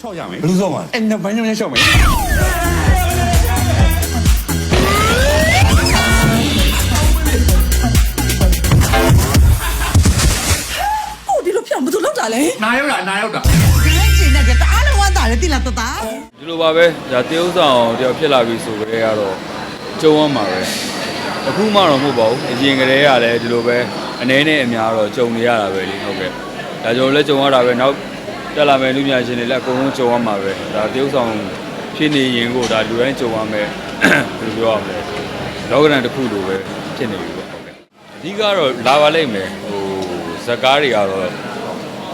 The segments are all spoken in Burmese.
ချောက်ရမယ်ဘယ်လိုဆော့မှာလဲအဲ့နှစ်ပိုင်းနဲ့ချောက်မယ်ဟိုဒီလိုပြောင်းဘယ်သူလောက်တာလဲနာရောက်တာနာရောက်တာဒီလိုချင်တဲ့တအားလုံးဝမ်းတာလေတိလာတတာဒီလိုပါပဲဒါတေးဥဆောင်တယောက်ဖြစ်လာပြီဆိုကြတဲ့ကတော့ကြုံရမှာပဲအခုမှတော့မဟုတ်ပါဘူးအရင်ကတည်းကလည်းဒီလိုပဲအနေနဲ့အများတော့ကြုံနေရတာပဲလေဟုတ်ကဲ့ဒါကြောင့်လည်းကြုံရတာပဲနောက် တက်လာမယ်လူများရှင်တွေလည်းအကုန်လုံးကြုံရမှာပဲဒါတေးဥဆောင်ဖြစ်နေရင်ကိုဒါလူတိုင်းကြုံရမယ်ဘယ်လိုပြောရမလဲလောကရန်တစ်ခုလိုပဲဖြစ်နေပြီပေါ့ဟုတ်ကဲ့အဓိကတော့လာပါလိမ့်မယ်ဟိုဇက်ကားတွေကတော့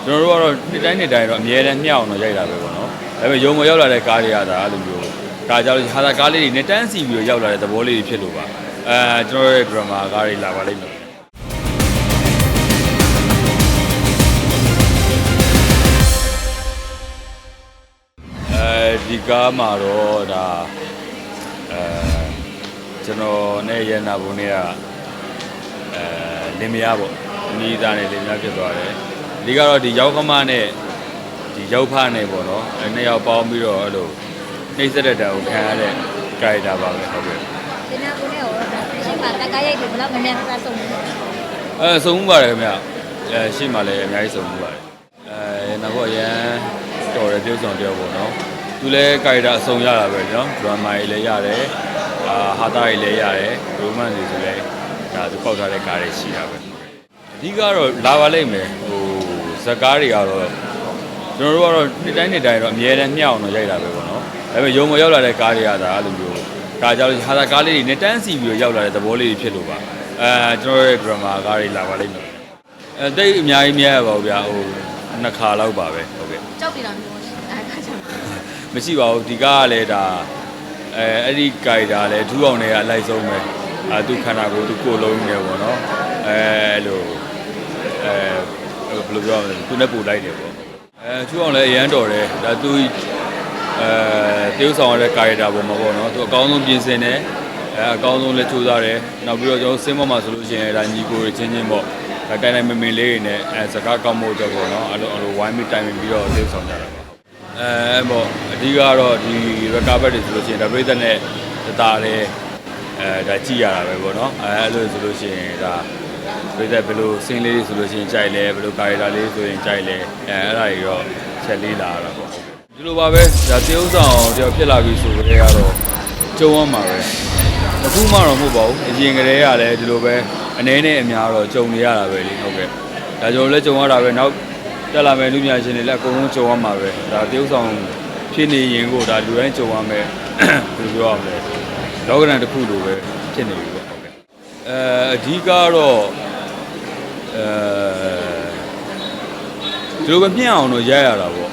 ကျွန်တော်တို့ကတော့နေ့တိုင်းနေ့တိုင်းတော့အမြဲတမ်းမျှအောင်တော့ရိုက်တာပဲပေါ့နော်ဒါပေမဲ့ရုံမရောက်လာတဲ့ကားတွေကဒါအဲ့လိုမျိုးဒါကြောင့်ဟာတာကားလေးတွေနဲ့တန်းစီပြီးတော့ရောက်လာတဲ့သဘောလေးတွေဖြစ်လို့ပါအဲကျွန်တော်တို့ရဲ့ drama ကားတွေလာပါလိမ့်မယ် ဒီကားမှာတော့ဒါအဲကျွန်တော်နဲ့ရန်နာဘုံနဲ့ကအဲလင်မယားပေါ့နီးသားနဲ့လင်မယားဖြစ်သွားတယ်ဒီကတော့ဒီရောက်ခမနဲ့ဒီရောက်ဖနဲ့ပေါ့နော်အဲနှစ်ယောက်ပေါင်းပြီးတော့အဲ့လိုနှိမ့်ဆက်တဲ့တောင်ခံရတဲ့ character ပါပဲဟုတ်ကဲ့ဒီနာကိုလည်းဟောရှင်းမှာတက်ကရိုက်ကိုဘယ်တော့မှမမြန်ဆက်ဆုံးဘူးအဲစုံမှုပါတယ်ခင်ဗျအဲရှေ့မှာလည်းအများကြီးစုံမှုပါတယ်အဲနောက်တော့ရန်တော်တယ်ပြုတ်ဆောင်တယောက်ပေါ့နော် သူလည်း character အစုံရတာပဲနော် drama ကြီးလည်းရတယ်အာဟာတာကြီးလည်းရတယ် romance တွေဆိုလည်းဒါသူပေါက်ထားတဲ့ကားတွေရှိတာပဲအဓိကတော့လာပါလိမ့်မယ်ဟိုဇက်ကားတွေကတော့ကျွန်တော်တို့ကတော့နေ့တိုင်းနေ့တိုင်းတော့အမြဲတမ်းမျှအောင်တော့ရိုက်တာပဲပေါ့နော်ဒါပေမဲ့ရုံမရောက်လာတဲ့ကားတွေကဒါအဲ့လိုမျိုးဒါကြောင့်ဟာတာကားလေးတွေနဲ့တန်းစီပြီးတော့ရောက်လာတဲ့သဘောလေးတွေဖြစ်လို့ပါအဲကျွန်တော်ရဲ့ drama ကားတွေလာပါလိမ့်မယ်အဲတိတ်အများကြီးမြဲရပါဘူးဗျာဟိုနှစ်ခါလောက်ပါပဲဟုတ်ကဲ့ကြောက်ပြီလားမျိုးအဲခါချင် မရှိပါဘူးဒီကားကလည်းဒါအဲအဲ့ဒီကြိုက်တာလည်းထူအောင်တွေကလိုက်ဆုံးပဲအဲသူခန္ဓာကိုယ်သူကိုယ်လုံးနေပေါ့နော်အဲအဲ့လိုအဲဘယ်လိုပြောရမလဲသူနဲ့ပူလိုက်တယ်ပေါ့အဲထူအောင်လည်းအရန်တော်တယ်ဒါသူအဲတေးဥဆောင်ရတဲ့ character ပုံမှာပေါ့နော်သူအကောင်းဆုံးပြင်ဆင်တယ်အဲအကောင်းဆုံးလည်းစူးစမ်းတယ်နောက်ပြီးတော့ကျွန်တော်စင်းမမှာဆိုလို့ရှိရင်ဒါညီကိုတွေချင်းချင်းပေါ့ဒါတိုင်တိုင်မင်မင်လေးတွေနဲ့အဲစကားကောင်းမှုကြောင့်ပေါ့နော်အဲ့လိုအဲ့လိုဝိုင်းပြီးတိုင်ပင်ပြီးတော့တေးဥဆောင်ကြတာပါအဲပေါ့ အဓိကတော့ဒီ recover တွေဆိုလို့ရှိရင်ဒါပြိသက်နဲ့တသားလေးအဲဒါကြည့်ရတာပဲပေါ့နော်အဲအဲ့လိုဆိုလို့ရှိရင်ဒါပြိသက်ဘယ်လိုစင်းလေးတွေဆိုလို့ရှိရင်ကြိုက်လဲဘယ်လို character လေးဆိုရင်ကြိုက်လဲအဲအဲ့ဒါတွေတော့ချက်လေးလာတာပေါ့ဒီလိုပါပဲဒါတေးဥဆောင်တယောက်ဖြစ်လာပြီဆိုကြတဲ့ကတော့ကြုံရမှာပဲအခုမှတော့မဟုတ်ပါဘူးအရင်ကတည်းကလည်းဒီလိုပဲအနေနဲ့အများတော့ကြုံနေရတာပဲလေဟုတ်ကဲ့ဒါကြောင့်လည်းကြုံရတာပဲနောက်တက်လာမယ်လူများရှင်တွေလည်းအကုန်လုံးကြုံရမှာပဲဒါတရုပ်ဆောင် ဖြစ်နေရင်ကိုဒါလူတိုင်းကြုံရမယ်ဘယ်လိုပြောရမလဲလောကရန်တစ်ခုလိုပဲဖြစ်နေပြီပေါ့ဟုတ်ကဲ့အဲအဓိကတော့အဲဒီလိုပဲမြင့်အောင်တော့ရရတာပေါ့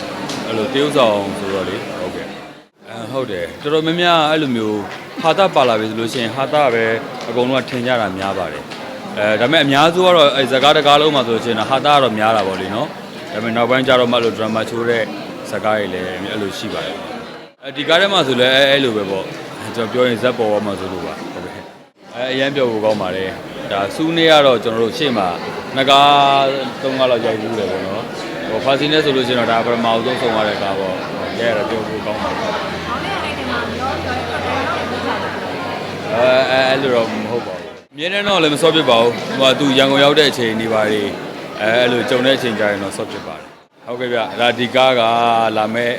အဲ့လိုတရုပ်ဆောင်ဆိုတော့လေဟုတ်ကဲ့အဲဟုတ်တယ်တော်တော်များများအဲ့လိုမျိုးဟာတာပါလာပြီဆိုလို့ရှိရင်ဟာတာပဲအကုန်လုံးကထင်ကြတာများပါတယ်အဲဒါပေမဲ့အများစုကတော့အဲဇကားတကားလုံးမှာဆိုလို့ရှိရင်ဟာတာကတော့များတာပေါ့လေနော်ဒါပေမဲ့နောက်ပိုင်းကျတော့မှလို့ drama ချိုးတဲ့ ဇာတ်ကားတွေလည်းအဲ့လိုရှိပါတယ်အဲဒီကားထဲမှာဆိုလည်းအဲအဲ့လိုပဲပေါ့ကျွန်တော်ပြောရင်ဇက်ပေါ်ပေါ်မှာဆိုလို့ပါဟုတ်ကဲ့အဲအရန်ပြောဖို့ကောင်းပါတယ်ဒါစူးနေကတော့ကျွန်တော်တို့ရှေ့မှာနှစ်ကားသုံးကားလောက်ရိုက်ဘူးတယ်ပေါ့နော်ဟိုဖာစီနဲ့ဆိုလို့ရှိရင်တော့ဒါပထမအောင်ဆုံးဆုံးရတဲ့ကားပေါ့ရဲရတော့ပြောဖို့ကောင်းပါတယ်အဲအဲအဲ့လိုတော့မဟုတ်ပါဘူးအမြဲတမ်းတော့လည်းမစောပြစ်ပါဘူးဟိုကသူရန်ကုန်ရောက်တဲ့အချိန်နေပါလေအဲအဲ့လိုကြုံတဲ့အချိန်ကျရင်တော့စောပြစ်ပါတယ် ဟုတ်ကဲ့ဗျဒါဒီကားကလာမဲ့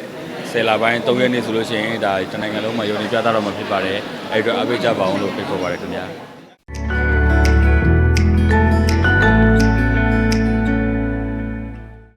ဆယ်လပိုင်း3ရက်နေ့ဆိုလို့ရှိရင်ဒါတနိုင်ငံလုံးမှာယုံကြည်ပြသတော့မှာဖြစ်ပါတယ်အဲ့တော့အပိတ်ကြပါအောင်လို့ဖိတ်ခေါ်ပါတယ်ခင်ဗျာ